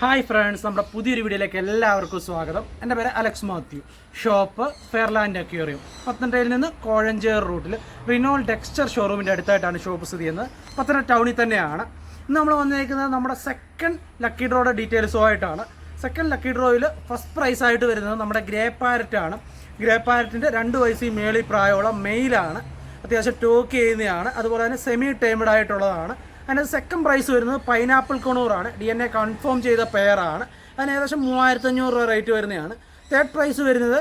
Hi friends നമ്മുടെ പുതിയൊരു വീഡിയോയിലേക്ക് എല്ലാവർക്കും സ്വാഗതം. എന്റെ പേര് Alex Mathew. Shop Fairland aquarium പത്തനംതിട്ടയിൽ നിന്ന് കോഴഞ്ചേർ റൂട്ടിൽ റിനോൾ ടെക്സ്ചർ ഷോറൂമിന്റെ അടുത്തായിട്ടാണ് ഷോപ്പ് സ്ഥിതി ചെയ്യുന്നത്. പത്തനംതിട്ട ടൗണിൽ തന്നെയാണ്. ഇന്ന് നമ്മൾ വന്നിരിക്കുന്നത് നമ്മുടെ സെക്കൻഡ് ലക്കി ഡ്രോയുടെ ഡീറ്റെയിൽസുമായിട്ടാണ് സെക്കൻഡ് ലക്കി ഡ്രോയിൽ ഫസ്റ്റ് പ്രൈസ് ആയിട്ട് വരുന്നത് നമ്മുടെ ഗ്രേ പാരറ്റ് ആണ്. ഗ്രേ പാരറ്റിന്റെ രണ്ട് വയസ്സിൽ മേളിൽ പ്രായമുള്ള മെയിലാണ് അത്യാവശ്യം ടോക്ക് ചെയ്യുന്നതാണ്. അതുപോലെ തന്നെ സെമി ടൈംഡ് ആയിട്ടുള്ളതാണ്. അതിന് സെക്കൻഡ് പ്രൈസ് വരുന്നത് പൈനാപ്പിൾ കൊണൂറാണ് ഡി എൻ എ കൺഫേം ചെയ്ത പെയറാണ് അതിന് ഏകദേശം മൂവായിരത്തി അഞ്ഞൂറ് രൂപ റേറ്റ് വരുന്നതാണ്. തേർഡ് പ്രൈസ് വരുന്നത്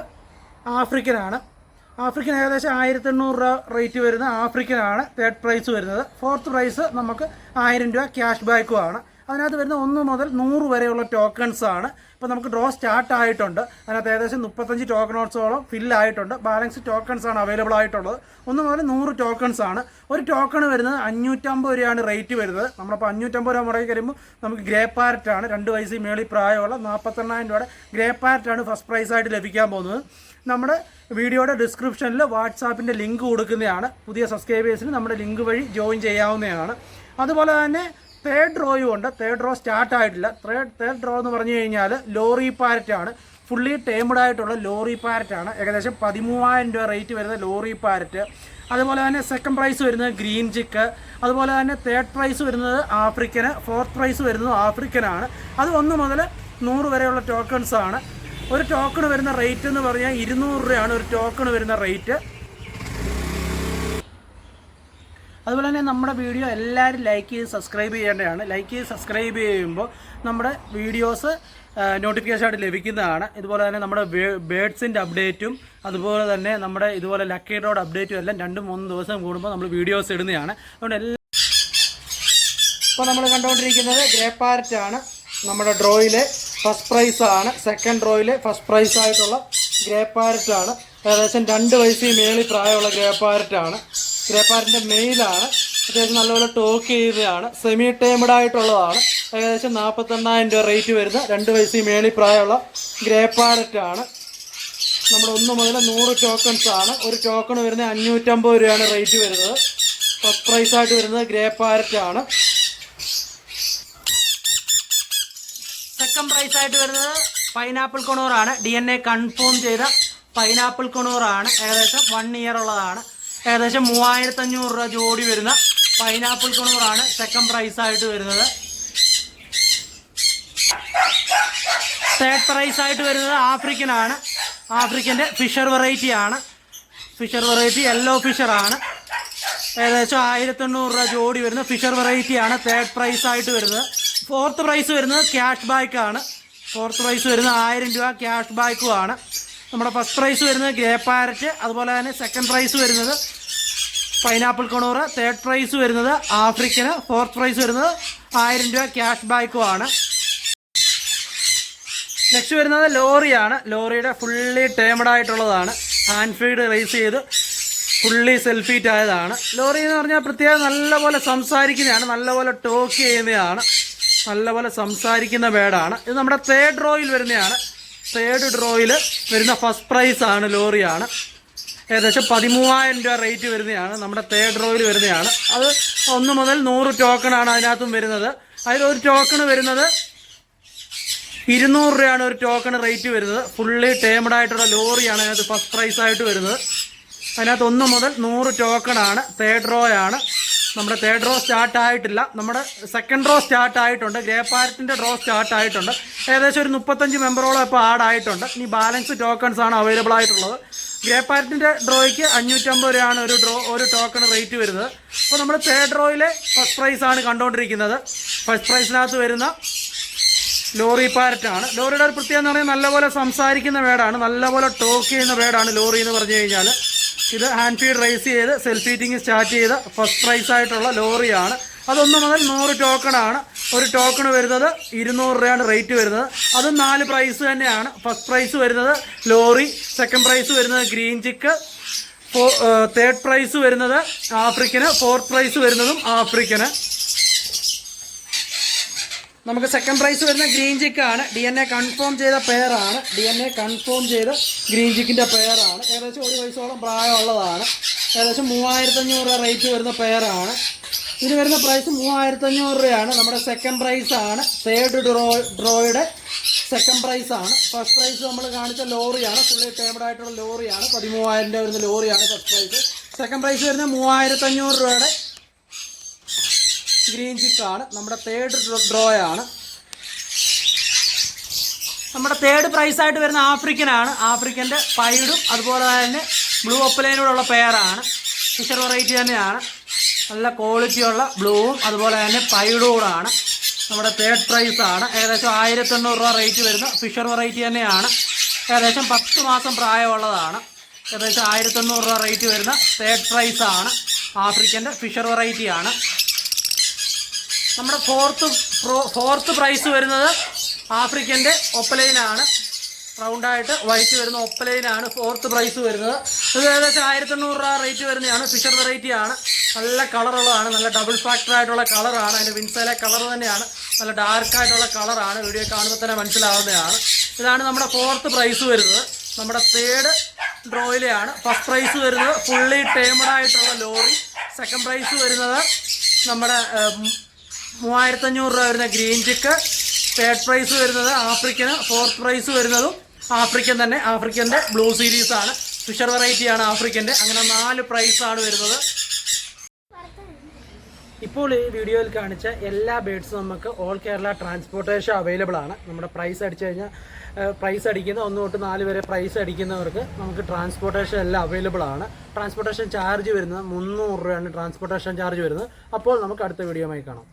ആഫ്രിക്കനാണ് ആഫ്രിക്കൻ ഏകദേശം ആയിരത്തി എണ്ണൂറ് രൂപ റേറ്റ് വരുന്ന ആഫ്രിക്കനാണ് തേർഡ് പ്രൈസ് വരുന്നത്. ഫോർത്ത് പ്രൈസ് നമുക്ക് ആയിരം രൂപ ക്യാഷ് ബാക്കുമാണ് അതിനകത്ത് വരുന്ന ഒന്ന് മുതൽ നൂറ് വരെയുള്ള ടോക്കൺസ് ആണ്. ഇപ്പോൾ നമുക്ക് ഡ്രോ സ്റ്റാർട്ട് ആയിട്ടുണ്ട്. അതിനകത്ത് ഏകദേശം മുപ്പത്തഞ്ച് ടോക്കണോട്സോളം ഫിൽ ആയിട്ടുണ്ട്. ബാലൻസ് ടോക്കൺസ് ആണ് അവൈലബിൾ ആയിട്ടുള്ളത്. ഒന്ന് മുതൽ നൂറ് ടോക്കൺസ് ആണ്. ഒരു ടോക്കൺ വരുന്നത് അഞ്ഞൂറ്റമ്പത് രൂപയാണ് റേറ്റ് വരുന്നത്. നമ്മളിപ്പോൾ അഞ്ഞൂറ്റമ്പത് രൂപ മുടക്കി കഴിയുമ്പോൾ നമുക്ക് ഗ്രേ പാരറ്റാണ് രണ്ട് വയസ്സിൽ മേളിൽ പ്രായമുള്ള നാൽപ്പത്തെണ്ണായിരം രൂപയുടെ ഗ്രേ പാരറ്റാണ് ഫസ്റ്റ് പ്രൈസ് ആയിട്ട് ലഭിക്കാൻ പോകുന്നത്. നമ്മുടെ വീഡിയോയുടെ ഡിസ്ക്രിപ്ഷനിൽ വാട്സാപ്പിന്റെ ലിങ്ക് കൊടുക്കുന്നതാണ്. പുതിയ സബ്സ്ക്രൈബേഴ്സിന് നമ്മുടെ ലിങ്ക് വഴി ജോയിൻ ചെയ്യാവുന്നതാണ്. അതുപോലെ തന്നെ തേർഡ് ഡ്രോയും ഉണ്ട്. തേർഡ് ഡ്രോ സ്റ്റാർട്ട് ആയിട്ടില്ല. തേർഡ് തേർഡ് ഡ്രോ എന്ന് പറഞ്ഞു കഴിഞ്ഞാൽ ലോറി പാരറ്റ് ആണ്. ഫുള്ളി ടേംഡ് ആയിട്ടുള്ള ലോറി പാരറ്റ് ആണ്. ഏകദേശം പതിമൂവായിരം രൂപ റേറ്റ് വരുന്ന ലോറി പാരറ്റ് അതുപോലെ തന്നെ സെക്കൻഡ് പ്രൈസ് വരുന്നത് ഗ്രീൻ ചിക്ക് അതുപോലെ തന്നെ തേർഡ് പ്രൈസ് വരുന്നത് ആഫ്രിക്കന് ഫോർത്ത് പ്രൈസ് വരുന്നത് ആഫ്രിക്കനാണ് അത് ഒന്ന് മുതൽ നൂറ് വരെയുള്ള ടോക്കൺസാണ് ഒരു ടോക്കൺ വരുന്ന റേറ്റ് എന്ന് പറഞ്ഞാൽ ഇരുന്നൂറ് രൂപയാണ് ഒരു ടോക്കൺ വരുന്ന റേറ്റ് അതുപോലെ തന്നെ നമ്മുടെ വീഡിയോ എല്ലാവരും ലൈക്ക് ചെയ്ത് സബ്സ്ക്രൈബ് ചെയ്യേണ്ടതാണ്. ലൈക്ക് ചെയ്ത് സബ്സ്ക്രൈബ് ചെയ്യുമ്പോൾ നമ്മുടെ വീഡിയോസ് നോട്ടിഫിക്കേഷൻ ആയിട്ട് ലഭിക്കുന്നതാണ്. ഇതുപോലെ തന്നെ നമ്മുടെ ബേഡ്സിന്റെ അപ്ഡേറ്റും അതുപോലെ തന്നെ നമ്മുടെ ഇതുപോലെ ലക്കി റോഡ് അപ്ഡേറ്റും എല്ലാം രണ്ട് മൂന്ന് ദിവസം കൂടുമ്പോൾ നമ്മൾ വീഡിയോസ് ഇടുന്നതാണ്. അതുകൊണ്ട് എല്ലാ ഇപ്പോൾ നമ്മൾ കണ്ടുകൊണ്ടിരിക്കുന്നത് ഗ്രേ പാരറ്റ് ആണ്. നമ്മുടെ ഡ്രോയിലെ ഫസ്റ്റ് പ്രൈസ് ആണ്. സെക്കൻഡ് ഡ്രോയിലെ ഫസ്റ്റ് പ്രൈസ് ആയിട്ടുള്ള ഗ്രേ പാരറ്റ് ആണ്. ഏകദേശം രണ്ട് വയസ്സിൽ മേളിൽ പ്രായമുള്ള ഗ്രേ പാരറ്റ് ആണ്. ഗ്രേ പാരറ്റിന്റെ മെയിലാണ്. അത്യാവശ്യം നല്ലപോലെ ടോക്ക് ചെയ്തതാണ് സെമി ടൈമഡ് ആയിട്ടുള്ളതാണ്. ഏകദേശം നാൽപ്പത്തെണ്ണായിരം രൂപ റേറ്റ് വരുന്ന രണ്ട് വയസ്സിൽ മേളി പ്രായമുള്ള ഗ്രേപ്പാരറ്റാണ് നമ്മുടെ ഒന്ന് മുതൽ നൂറ് ടോക്കൺസ് ആണ്. ഒരു ടോക്കൺ വരുന്ന അഞ്ഞൂറ്റമ്പത് രൂപയാണ് റേറ്റ് വരുന്നത്. ഫസ്റ്റ് പ്രൈസ് ആയിട്ട് വരുന്നത് ഗ്രേപ്പാരറ്റാണ് സെക്കൻഡ് പ്രൈസ് ആയിട്ട് വരുന്നത് പൈനാപ്പിൾ കൊണൂറാണ് ഡി എൻ എ കൺഫേം ചെയ്ത പൈനാപ്പിൾ കൊണൂറാണ് ഏകദേശം വൺ ഇയർ ഉള്ളതാണ്. ഏകദേശം മൂവായിരത്തി അഞ്ഞൂറ് രൂപ ജോഡി വരുന്ന പൈനാപ്പിൾ കൊണൂറാണ് സെക്കൻഡ് പ്രൈസ് ആയിട്ട് വരുന്നത്. തേർഡ് പ്രൈസ് ആയിട്ട് വരുന്നത് ആഫ്രിക്കൻ ആണ്. ആഫ്രിക്കന്റെ ഫിഷർ വെറൈറ്റി ആണ്. ഫിഷർ വെറൈറ്റി യെല്ലോ ഫിഷറാണ് ഏകദേശം ആയിരത്തി എണ്ണൂറ് രൂപ ജോഡി വരുന്ന ഫിഷർ വെറൈറ്റി ആണ് തേർഡ് പ്രൈസ് ആയിട്ട് വരുന്നത്. ഫോർത്ത് പ്രൈസ് വരുന്നത് ക്യാഷ് ആണ്. ഫോർത്ത് പ്രൈസ് വരുന്നത് ആയിരം രൂപ ക്യാഷ് ബാക്കും ആണ്. നമ്മുടെ ഫസ്റ്റ് പ്രൈസ് വരുന്നത് ഗ്രേ പാരറ്റ് അതുപോലെ തന്നെ സെക്കൻഡ് പ്രൈസ് വരുന്നത് പൈനാപ്പിൾ കൊണൂറ് തേർഡ് പ്രൈസ് വരുന്നത് ആഫ്രിക്കന് ഫോർത്ത് പ്രൈസ് വരുന്നത് ആയിരം രൂപ ക്യാഷ് ബാക്കും ആണ്. നെക്സ്റ്റ് വരുന്നത് ലോറിയാണ്. ലോറിയുടെ ഫുള്ളി ടേമഡ് ആയിട്ടുള്ളതാണ്. ഹാൻഡ് ഫീഡ് റേസ് ചെയ്ത് ഫുള്ളി സെൽഫീറ്റ് ആയതാണ്. ലോറി എന്ന് പറഞ്ഞാൽ പ്രത്യേകം നല്ലപോലെ സംസാരിക്കുന്നതാണ് നല്ലപോലെ ടോക്ക് ചെയ്യുന്നതാണ് നല്ലപോലെ സംസാരിക്കുന്ന ബേഡാണ് ഇത് നമ്മുടെ തേർഡ് ഡ്രോയിൽ വരുന്നതാണ്. തേർഡ് ഡ്രോയിൽ വരുന്ന ഫസ്റ്റ് പ്രൈസാണ് ലോറിയാണ്. ഏകദേശം പതിമൂവായിരം രൂപ റേറ്റ് വരുന്നതാണ്. നമ്മുടെ തേർഡ് റോയിൽ വരുന്നതാണ്. അത് ഒന്ന് മുതൽ നൂറ് ടോക്കണാണ് അതിനകത്തും വരുന്നത്. അതിൽ ഒരു ടോക്കൺ വരുന്നത് ഇരുന്നൂറ് രൂപയാണ് ഒരു ടോക്കൺ റേറ്റ് വരുന്നത്. ഫുള്ളി ടേമഡ് ആയിട്ടുള്ള ലോറിയാണ് അതിനകത്ത് ഫസ്റ്റ് പ്രൈസ് ആയിട്ട് വരുന്നത്. അതിനകത്ത് ഒന്ന് മുതൽ നൂറ് ടോക്കൺ ആണ് തേർഡ് റോ ആണ് നമ്മുടെ തേർഡ് റോ സ്റ്റാർട്ട് ആയിട്ടില്ല. നമ്മുടെ സെക്കൻഡ് റോ സ്റ്റാർട്ട് ആയിട്ടുണ്ട്. ഗ്രേ പാരറ്റിന്റെ ഡ്രോ സ്റ്റാർട്ട് ആയിട്ടുണ്ട്. ഏകദേശം ഒരു മുപ്പത്തഞ്ച് മെമ്പറോളം ഇപ്പോൾ ആഡ് ആയിട്ടുണ്ട്. ഇനി ബാലൻസ് ടോക്കൺസ് ആണ് അവൈലബിൾ ആയിട്ടുള്ളത്. ഗ്രേ പാരറ്റിന്റെ ഡ്രോയ്ക്ക് അഞ്ഞൂറ്റമ്പത് രൂപയാണ് ഒരു ഡ്രോ ഒരു ടോക്കൺ റേറ്റ് വരുന്നത്. അപ്പോൾ നമ്മൾ തേർഡ് ഡ്രോയിലെ ഫസ്റ്റ് പ്രൈസ് ആണ് കണ്ടുകൊണ്ടിരിക്കുന്നത് ഫസ്റ്റ് പ്രൈസിനകത്ത് വരുന്ന ലോറി പാരറ്റാണ്. ലോറിയുടെ ഒരു പ്രത്യേകത എന്ന് പറഞ്ഞാൽ നല്ലപോലെ സംസാരിക്കുന്ന വേടാണ്. നല്ലപോലെ ടോക്ക് ചെയ്യുന്ന വേടാണ് ലോറി എന്ന് പറഞ്ഞു കഴിഞ്ഞാൽ ഇത് ഹാൻഡ് ഫീഡ് റേസ് ചെയ്ത് സെൽഫ് ഫീറ്റിംഗ് സ്റ്റാർട്ട് ചെയ്ത ഫസ്റ്റ് പ്രൈസ് ആയിട്ടുള്ള ലോറിയാണ്. അതൊന്ന് മുതൽ നൂറ് ടോക്കൺ ആണ് ഒരു ടോക്കൺ വരുന്നത് ഇരുന്നൂറ് രൂപയാണ് റേറ്റ് വരുന്നത്. അതും നാല് പ്രൈസ് തന്നെയാണ്. ഫസ്റ്റ് പ്രൈസ് വരുന്നത് ലോറി സെക്കൻഡ് പ്രൈസ് വരുന്നത് ഗ്രീൻ ചിക്ക് തേർഡ് പ്രൈസ് വരുന്നത് ആഫ്രിക്കന് ഫോർത്ത് പ്രൈസ് വരുന്നതും ആഫ്രിക്കന് നമുക്ക് സെക്കൻഡ് പ്രൈസ് വരുന്ന ഗ്രീൻ ചിക്ക് ആണ്. ഡി എൻ എ കൺഫേം ചെയ്ത പെയറാണ് ഡി എൻ എ കൺഫേം ചെയ്ത ഗ്രീൻ ചിക്കിന്റെ പെയറാണ് ഏകദേശം ഒരു വയസ്സോളം പ്രായമുള്ളതാണ്. ഏകദേശം മൂവായിരത്തഞ്ഞൂറ് റേറ്റ് വരുന്ന പെയറാണ് ഇതിന് വരുന്ന പ്രൈസ് മൂവായിരത്തി അഞ്ഞൂറ് രൂപയാണ്. നമ്മുടെ സെക്കൻഡ് പ്രൈസ് ആണ്. തേർഡ് ഡ്രോ ഡ്രോയുടെ സെക്കൻഡ് പ്രൈസ് ആണ്. ഫസ്റ്റ് പ്രൈസ് നമ്മൾ കാണിച്ച ലോറിയാണ്. ഫുള്ളി ടേബിൾ ആയിട്ടുള്ള ലോറിയാണ്. പതിമൂവായിരം രൂപ വരുന്ന ലോറിയാണ് ഫസ്റ്റ് പ്രൈസ് സെക്കൻഡ് പ്രൈസ് വരുന്നത് മൂവായിരത്തി അഞ്ഞൂറ് രൂപയുടെ ഗ്രീൻ ചിക്കാണ് നമ്മുടെ തേർഡ് ഡ്രോ ആണ് നമ്മുടെ തേർഡ് പ്രൈസ് ആയിട്ട് വരുന്ന ആഫ്രിക്കനാണ് ആഫ്രിക്കന്റെ പൈഡും അതുപോലെ തന്നെ ബ്ലൂ ഒപ്പലൈനോടുള്ള പെയറാണ് ഫിഷർ വെറൈറ്റി തന്നെയാണ്. നല്ല ക്വാളിറ്റിയുള്ള ബ്ലൂവും അതുപോലെ തന്നെ പൈഡൂടാണ് നമ്മുടെ തേർഡ് പ്രൈസ് ആണ്. ഏകദേശം ആയിരത്തി എണ്ണൂറ് രൂപ റേറ്റ് വരുന്ന ഫിഷർ വെറൈറ്റി തന്നെയാണ്. ഏകദേശം പത്ത് മാസം പ്രായമുള്ളതാണ്. ഏകദേശം ആയിരത്തി എണ്ണൂറ് രൂപ റേറ്റ് വരുന്ന തേർഡ് പ്രൈസ് ആണ്. ആഫ്രിക്കന്റെ ഫിഷർ വെറൈറ്റി ആണ്. നമ്മുടെ ഫോർത്ത് ഫോർത്ത് പ്രൈസ് വരുന്നത് ആഫ്രിക്കന്റെ ഒപ്പലൈനാണ് റൗണ്ടായിട്ട് വൈറ്റ് വരുന്ന ഒപ്പലൈനാണ് ഫോർത്ത് പ്രൈസ് വരുന്നത്. ഇത് ഏകദേശം ആയിരത്തി എണ്ണൂറ് രൂപ റേറ്റ് വരുന്നതാണ് ഫിഷർ വെറൈറ്റി ആണ്. നല്ല കളറുള്ളതാണ് നല്ല ഡബിൾ ഫാക്ടർ ആയിട്ടുള്ള കളറാണ്. അതിന്റെ വിൻസയിലെ കളർ തന്നെയാണ്. നല്ല ഡാർക്ക് ആയിട്ടുള്ള കളറാണ്. വീഡിയോ കാണുമ്പോൾ തന്നെ മനസ്സിലാവുന്നതാണ്. ഇതാണ് നമ്മുടെ ഫോർത്ത് പ്രൈസ് വരുന്നത്. നമ്മുടെ തേർഡ് ഡ്രോയിലെയാണ് ഫസ്റ്റ് പ്രൈസ് വരുന്നത് ഫുള്ളി ടേമഡ് ആയിട്ടുള്ള ലോറി. സെക്കൻഡ് പ്രൈസ് വരുന്നത് നമ്മുടെ മൂവായിരത്തഞ്ഞൂറ് രൂപ വരുന്ന ഗ്രീൻ ചിക്ക് തേർഡ് പ്രൈസ് വരുന്നത് ആഫ്രിക്കന് ഫോർത്ത് പ്രൈസ് വരുന്നതും ആഫ്രിക്കൻ തന്നെ. ആഫ്രിക്കന്റെ ബ്ലൂ സീരീസാണ് ഫിഷർ വെറൈറ്റിയാണ് ആഫ്രിക്കന്റെ അങ്ങനെ നാല് പ്രൈസാണ് വരുന്നത്. ഇപ്പോൾ ഈ വീഡിയോയിൽ കാണിച്ച എല്ലാ ബേഡ്സും നമുക്ക് ഓൾ കേരള ട്രാൻസ്പോർട്ടേഷൻ അവൈലബിൾ ആണ്. നമ്മുടെ പ്രൈസ് അടിച്ചു കഴിഞ്ഞാൽ പ്രൈസ് അടിക്കുന്ന ഒന്ന് തൊട്ട് നാല് വരെ പ്രൈസ് അടിക്കുന്നവർക്ക് നമുക്ക് ട്രാൻസ്പോർട്ടേഷൻ എല്ലാം അവൈലബിൾ ആണ്. ട്രാൻസ്പോർട്ടേഷൻ ചാർജ് വരുന്നത് മുന്നൂറ് രൂപയാണ് ട്രാൻസ്പോർട്ടേഷൻ ചാർജ് വരുന്നത്. അപ്പോൾ നമുക്ക് അടുത്ത വീഡിയോയുമായി കാണാം.